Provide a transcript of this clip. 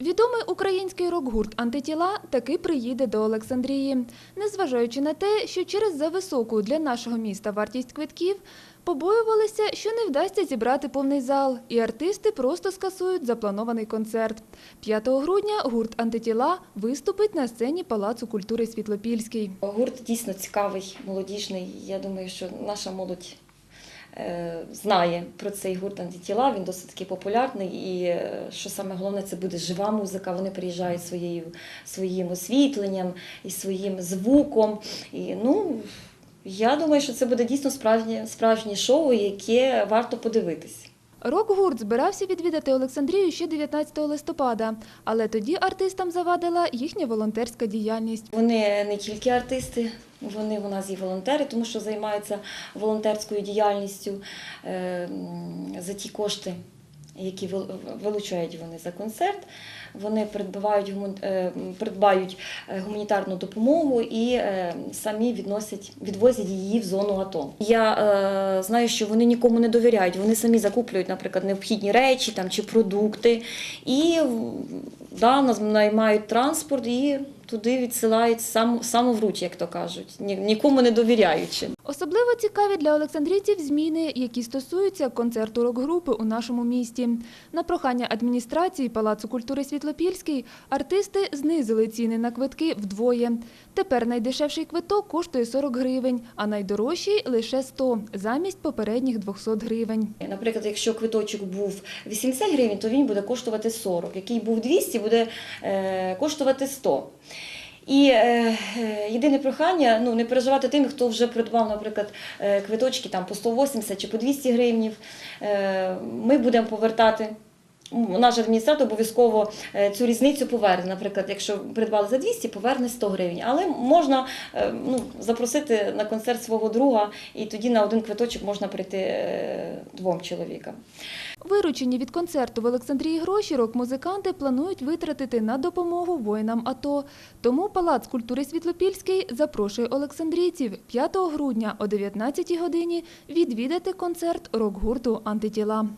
Відомий український рок-гурт Антитіла таки приїде до Олександрії. Незважаючи на те, що через зависоку для нашого міста вартість квитків, побоювалися, що не вдасться зібрати повний зал, і артисти просто скасують запланований концерт. 5 грудня гурт Антитіла виступить на сцені Палацу культури Світлопільський. Гурт дійсно цікавий, молодіжний. Я думаю, що наша молодь знає про цей гурт антитіла. Він досить таки популярний. І е, що саме головне, це буде жива музика. Вони приїжджають своєю, своїм освітленням і своїм звуком. І, ну, я думаю, що це буде дійсно справжнє, справжнє шоу, яке варто подивитись. Рок-гурт збирався відвідати Олександрію ще 19 листопада, але тоді артистам завадила їхня волонтерська діяльність. Вони не тільки артисти, вони у нас і волонтери, тому що займаються волонтерською діяльністю е, за ті кошти, які вилучають вони за концерт. Вони придбають, е, придбають е, гуманітарну допомогу і е, самі відносять, відвозять її в зону АТО. Я е, знаю, що вони нікому не довіряють. Вони самі закуплюють, наприклад, необхідні речі там, чи продукти, і да, наймають транспорт і туди відсилають сам, самовруч, як то кажуть, ні- нікому не довіряючи. Особливо цікаві для олександрійців зміни, які стосуються концерту рок-групи у нашому місті. На прохання адміністрації Палацу культури Світлопільський артисти знизили ціни на квитки вдвоє. Тепер найдешевший квиток коштує 40 гривень, а найдорожчий – лише 100, замість попередніх 200 гривень. Наприклад, якщо квиточок був 80 гривень, то він буде коштувати 40. Який був 200, буде е, коштувати 100. І е, е, єдине прохання ну, не переживати тим, хто вже придбав, наприклад, е, квиточки там, по 180 чи по 200 гривнів. Е, ми будемо повертати. Наш адміністратор обов'язково е, цю різницю поверне. Наприклад, якщо придбали за 200, поверне 100 гривень. Але можна е, ну, запросити на концерт свого друга, і тоді на один квиточок можна прийти е, двом чоловікам. Виручені від концерту в Олександрії гроші рок-музиканти планують витратити на допомогу воїнам АТО. Тому Палац культури Світлопільський запрошує олександрійців 5 грудня о 19 годині відвідати концерт рок-гурту «Антитіла».